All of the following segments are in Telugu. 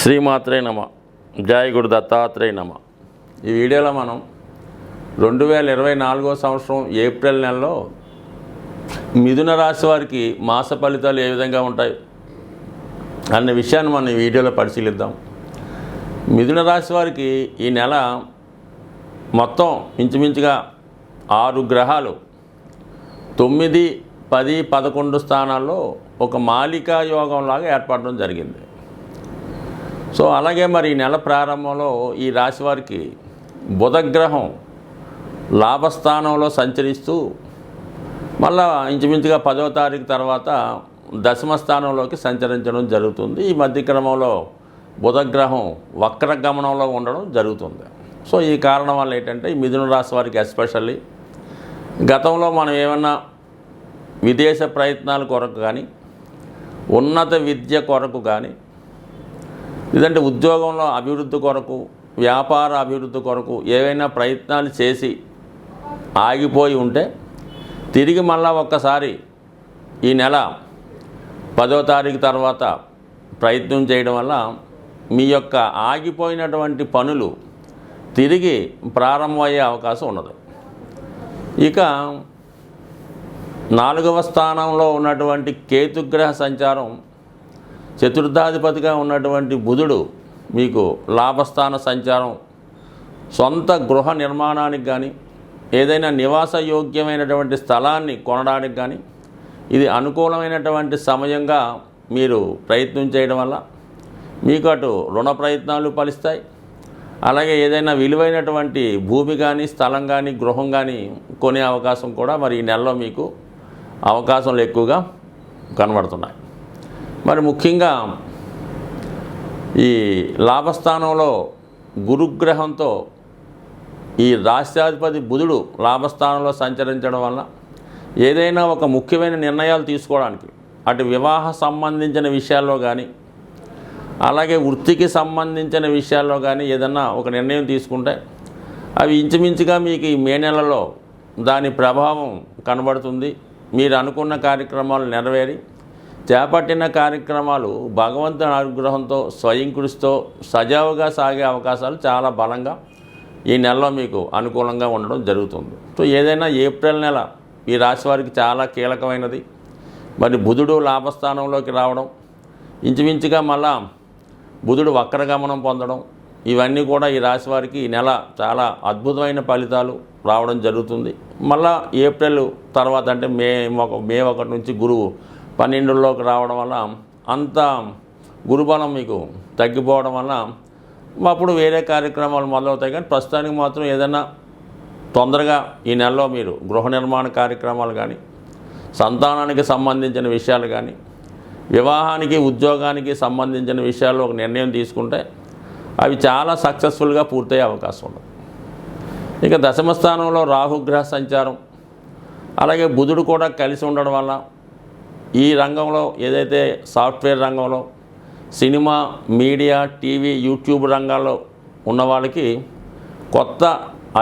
శ్రీమాత్రే నమ. జయ గురు దత్తాత్రేయ నమ. ఈ వీడియోలో మనం రెండు వేల ఇరవై నాలుగో సంవత్సరం ఏప్రిల్ నెలలో మిథున రాశి వారికి మాస ఫలితాలు ఏ విధంగా ఉంటాయి అన్న విషయాన్ని మనం ఈ వీడియోలో పరిశీలిద్దాం. మిథున రాశి వారికి ఈ నెల మొత్తం ఇంచుమించుగా ఆరు గ్రహాలు తొమ్మిది పది పదకొండు స్థానాల్లో ఒక మాలికా యోగంలాగా ఏర్పడడం జరిగింది. సో అలాగే మరి ఈ నెల ప్రారంభంలో ఈ రాశి వారికి బుధగ్రహం లాభస్థానంలో సంచరిస్తూ మళ్ళా ఇంచుమించుగా పదవ తారీఖు తర్వాత దశమ స్థానంలోకి సంచరించడం జరుగుతుంది. ఈ మధ్య క్రమంలో బుధగ్రహం వక్ర గమనంలో ఉండడం జరుగుతుంది. సో ఈ కారణం వల్ల ఏంటంటే ఈ మిథున రాశి వారికి ఎస్పెషల్లీ గతంలో మనం ఏమన్నా విదేశ ప్రయత్నాల కొరకు కానీ ఉన్నత విద్య కొరకు కానీ లేదంటే ఉద్యోగంలో అభివృద్ధి కొరకు వ్యాపార అభివృద్ధి కొరకు ఏవైనా ప్రయత్నాలు చేసి ఆగిపోయి ఉంటే తిరిగి మళ్ళా ఒక్కసారి ఈ నెల పదో తారీఖు తర్వాత ప్రయత్నం చేయడం వల్ల మీ యొక్క ఆగిపోయినటువంటి పనులు తిరిగి ప్రారంభమయ్యే అవకాశం ఉన్నది. ఇక నాలుగవ స్థానంలో ఉన్నటువంటి కేతుగ్రహ సంచారం చతుర్థాధిపతిగా ఉన్నటువంటి బుధుడు మీకు లాభస్థాన సంచారం సొంత గృహ నిర్మాణానికి కానీ ఏదైనా నివాస యోగ్యమైనటువంటి స్థలాన్ని కొనడానికి కానీ ఇది అనుకూలమైనటువంటి సమయంగా మీరు ప్రయత్నం చేయడం వల్ల మీకు అటు రుణ ప్రయత్నాలు ఫలిస్తాయి. అలాగే ఏదైనా విలువైనటువంటి భూమి కానీ స్థలం కానీ గృహం కానీ కొనే అవకాశం కూడా మరి ఈ నెలలో మీకు అవకాశాలు ఎక్కువగా కనబడుతున్నాయి. మరి ముఖ్యంగా ఈ లాభస్థానంలో గురుగ్రహంతో ఈ రాష్ట్రాధిపతి బుధుడు లాభస్థానంలో సంచరించడం వల్ల ఏదైనా ఒక ముఖ్యమైన నిర్ణయాలు తీసుకోవడానికి అటు వివాహ సంబంధించిన విషయాల్లో కానీ అలాగే వృత్తికి సంబంధించిన విషయాల్లో కానీ ఏదన్నా ఒక నిర్ణయం తీసుకుంటే అవి ఇంచుమించుగా మీకు ఈ మే నెలలో దాని ప్రభావం కనబడుతుంది. మీరు అనుకున్న కార్యక్రమాలు నెరవేరి చేపట్టిన కార్యక్రమాలు భగవంతుని అనుగ్రహంతో స్వయంకృషితో సజావుగా సాగే అవకాశాలు చాలా బలంగా ఈ నెలలో మీకు అనుకూలంగా ఉండడం జరుగుతుంది. సో ఏదైనా ఏప్రిల్ నెల ఈ రాశి వారికి చాలా కీలకమైనది. మరి బుధుడు లాభస్థానంలోకి రావడం ఇంచుమించుగా మళ్ళా బుధుడు వక్రగమనం పొందడం ఇవన్నీ కూడా ఈ రాశి వారికి ఈ నెల చాలా అద్భుతమైన ఫలితాలు రావడం జరుగుతుంది. మళ్ళా ఏప్రిల్ తర్వాత అంటే మే ఒక మే ఒకటి నుంచి గురువు పన్నెండులోకి రావడం వల్ల అంత గురుబలం మీకు తగ్గిపోవడం వల్ల అప్పుడు వేరే కార్యక్రమాలు మొదలవుతాయి. కానీ ప్రస్తుతానికి మాత్రం ఏదైనా తొందరగా ఈ నెలలో మీరు గృహ నిర్మాణ కార్యక్రమాలు కానీ సంతానానికి సంబంధించిన విషయాలు కానీ వివాహానికి ఉద్యోగానికి సంబంధించిన విషయాల్లో ఒక నిర్ణయం తీసుకుంటే అవి చాలా సక్సెస్ఫుల్గా పూర్తయ్యే అవకాశం ఉంది ఇక దశమ స్థానంలో రాహుగ్రహ సంచారం అలాగే బుధుడు కూడా కలిసి ఉండడం వల్ల ఈ రంగంలో ఏదైతే సాఫ్ట్వేర్ రంగంలో సినిమా మీడియా టీవీ యూట్యూబ్ రంగాల్లో ఉన్న వాళ్ళకి కొత్త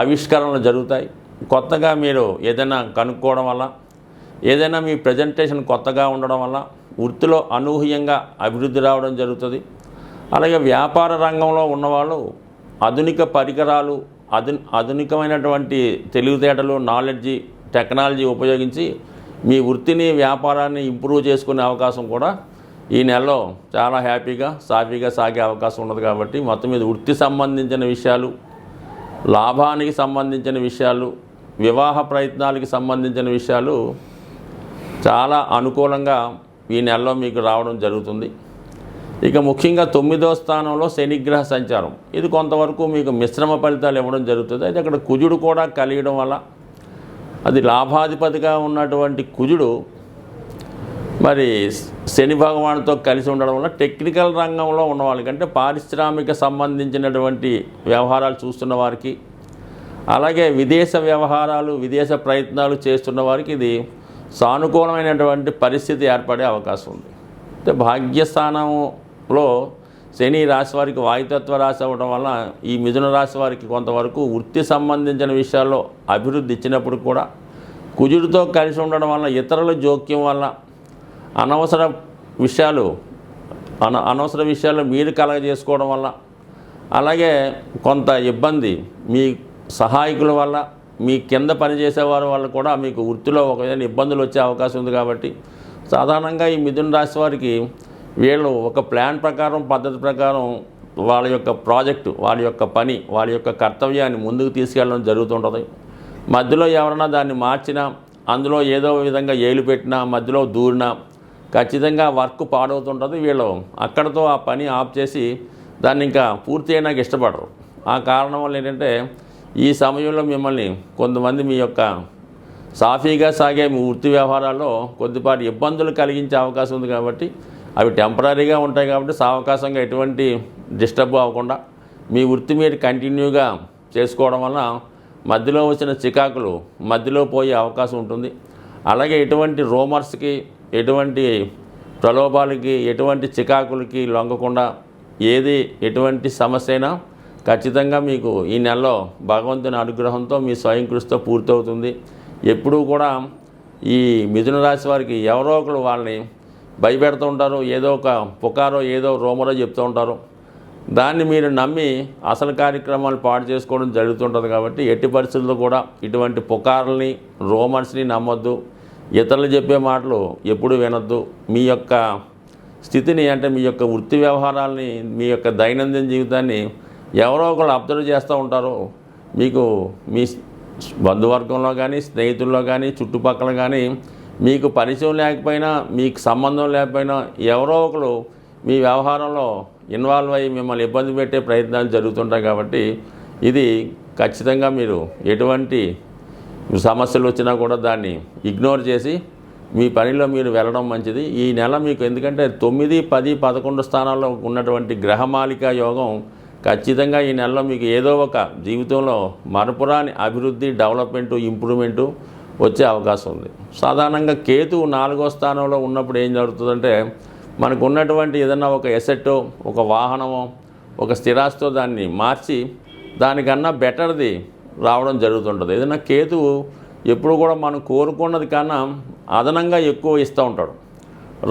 ఆవిష్కరణలు జరుగుతాయి. కొత్తగా మీరు ఏదైనా కనుక్కోవడం వల్ల ఏదైనా మీ ప్రజెంటేషన్ కొత్తగా ఉండడం వల్ల వృత్తిలో అనూహ్యంగా అభివృద్ధి రావడం జరుగుతుంది. అలాగే వ్యాపార రంగంలో ఉన్నవాళ్ళు ఆధునిక పరికరాలు అధు ఆధునికమైనటువంటి తెలివితేటలు నాలెడ్జి టెక్నాలజీ ఉపయోగించి మీ వృత్తిని వ్యాపారాన్ని ఇంప్రూవ్ చేసుకునే అవకాశం కూడా ఈ నెలలో చాలా హ్యాపీగా సాఫీగా సాగే అవకాశం ఉన్నది కాబట్టి మొత్తం మీద వృత్తి సంబంధించిన విషయాలు లాభానికి సంబంధించిన విషయాలు వివాహ ప్రయత్నాలకి సంబంధించిన విషయాలు చాలా అనుకూలంగా ఈ నెలలో మీకు రావడం జరుగుతుంది. ఇక ముఖ్యంగా తొమ్మిదో స్థానంలో శనిగ్రహ సంచారం. ఇది కొంతవరకు మీకు మిశ్రమ ఫలితాలు ఇవ్వడం జరుగుతుంది. అయితే అక్కడ కుజుడు కూడా కలియడం వల్ల అది లాభాధిపతిగా ఉన్నటువంటి కుజుడు మరి శని భగవానుతో కలిసి ఉండడం వల్ల టెక్నికల్ రంగంలో ఉన్న వాళ్ళకి అంటే పారిశ్రామిక సంబంధించినటువంటి వ్యవహారాలు చూస్తున్న వారికి అలాగే విదేశ వ్యవహారాలు విదేశ ప్రయత్నాలు చేస్తున్న వారికి ఇది సానుకూలమైనటువంటి పరిస్థితి ఏర్పడే అవకాశం ఉంది. అంటే భాగ్యస్థానంలో శని రాశి వారికి వాయుతత్వ రాశి అవ్వడం వల్ల ఈ మిథున రాశి వారికి కొంతవరకు వృత్తి సంబంధించిన విషయాల్లో అభివృద్ధి ఇచ్చినప్పుడు కూడా కుజుడితో కలిసి ఉండడం వల్ల ఇతరుల జోక్యం వల్ల అనవసర విషయాలు అన అనవసర విషయాలు మీరు కలగజేసుకోవడం వల్ల అలాగే కొంత ఇబ్బంది మీ సహాయకుల వల్ల మీ కింద పనిచేసేవారి వల్ల కూడా మీకు వృత్తిలో ఒక ఇబ్బందులు వచ్చే అవకాశం ఉంది కాబట్టి సాధారణంగా ఈ మిథున రాశి వారికి వీళ్ళు ఒక ప్లాన్ ప్రకారం పద్ధతి ప్రకారం వాళ్ళ యొక్క ప్రాజెక్టు వాళ్ళ యొక్క పని వాళ్ళ యొక్క కర్తవ్యాన్ని ముందుకు తీసుకెళ్ళడం జరుగుతుంటుంది. మధ్యలో ఎవరైనా దాన్ని మార్చినా అందులో ఏదో విధంగా ఏలు పెట్టినా మధ్యలో దూరినా ఖచ్చితంగా వర్క్ పాడవుతుంటుంది. వీళ్ళు అక్కడతో ఆ పని ఆఫ్ చేసి దాన్ని ఇంకా పూర్తి అయినాక ఇష్టపడరు. ఆ కారణం వల్ల ఏంటంటే ఈ సమయంలో మిమ్మల్ని కొంతమంది మీ యొక్క సాఫీగా సాగే మీ వృత్తి వ్యవహారాల్లో కొద్దిపాటి ఇబ్బందులు కలిగించే అవకాశం ఉంది కాబట్టి అవి టెంపరీగా ఉంటాయి కాబట్టి సావకాశంగా ఎటువంటి డిస్టర్బ్ అవ్వకుండా మీ వృత్తి మీరు కంటిన్యూగా చేసుకోవడం వలన మధ్యలో వచ్చిన చికాకులు మధ్యలో పోయే అవకాశం ఉంటుంది. అలాగే ఎటువంటి రోమర్స్కి ఎటువంటి ప్రలోభాలకి ఎటువంటి చికాకులకి లొంగకుండా ఏది ఎటువంటి సమస్య అయినా ఖచ్చితంగా మీకు ఈ నెలలో భగవంతుని అనుగ్రహంతో మీ స్వయం కృషితో పూర్తవుతుంది. ఎప్పుడూ కూడా ఈ మిథున రాశి వారికి ఎవరో ఒకరు వాళ్ళని భయపెడుతూ ఉంటారు ఏదో ఒక పుకారో ఏదో రోమరో చెప్తూ ఉంటారు. దాన్ని మీరు నమ్మి అసలు కార్యక్రమాలు పాడు చేసుకోవడం జరుగుతుంటుంది కాబట్టి ఎట్టి పరిస్థితుల్లో కూడా ఇటువంటి పుకార్లని రోమన్స్ని నమ్మొద్దు. ఇతరులు చెప్పే మాటలు ఎప్పుడు వినొద్దు. మీ యొక్క స్థితిని అంటే మీ యొక్క వృత్తి వ్యవహారాలని మీ యొక్క దైనందిన జీవితాన్ని ఎవరో ఒకరు అబ్జర్వ్ చేస్తూ ఉంటారు. మీకు మీ బంధువర్గంలో కానీ స్నేహితుల్లో కానీ చుట్టుపక్కల కానీ మీకు పరిచయం లేకపోయినా మీకు సంబంధం లేకపోయినా ఎవరో ఒకరు మీ వ్యవహారంలో ఇన్వాల్వ్ అయ్యి మిమ్మల్ని ఇబ్బంది పెట్టే ప్రయత్నాలు జరుగుతుంటాయి కాబట్టి ఇది ఖచ్చితంగా మీరు ఎటువంటి సమస్యలు వచ్చినా కూడా దాన్ని ఇగ్నోర్ చేసి మీ పనిలో మీరు వెళ్ళడం మంచిది. ఈ నెల మీకు ఎందుకంటే తొమ్మిది పది పదకొండు స్థానాల్లో ఉన్నటువంటి గ్రహమాలిక యోగం ఖచ్చితంగా ఈ నెలలో మీకు ఏదో ఒక జీవితంలో మరపురాని అభివృద్ధి డెవలప్మెంటు ఇంప్రూవ్మెంటు వచ్చే అవకాశం ఉంది. సాధారణంగా కేతు నాలుగో స్థానంలో ఉన్నప్పుడు ఏం జరుగుతుందంటే మనకు ఉన్నటువంటి ఏదన్నా ఒక ఎసెట్టో ఒక వాహనమో ఒక స్థిరాస్తో దాన్ని మార్చి దానికన్నా బెటర్ది రావడం జరుగుతుంటుంది. ఏదైనా కేతువు ఎప్పుడు కూడా మనం కోరుకున్నది కన్నా అదనంగా ఎక్కువ ఇస్తూ ఉంటాడు.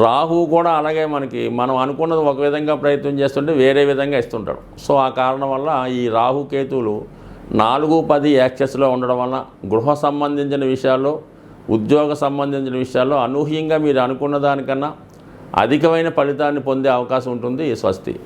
రాహువు కూడా అలాగే మనకి మనం అనుకున్నది ఒక విధంగా ప్రయత్నం చేస్తుంటే వేరే విధంగా ఇస్తుంటాడు. సో ఆ కారణం వల్ల ఈ రాహు కేతువులు నాలుగు పది యాక్సెస్లో ఉండడం వల్ల గృహ సంబంధించిన విషయాల్లో ఉద్యోగ సంబంధించిన విషయాల్లో అనూహ్యంగా మీరు అనుకున్న దానికన్నా అధికమైన ఫలితాన్ని పొందే అవకాశం ఉంటుంది ఈ స్వస్తి.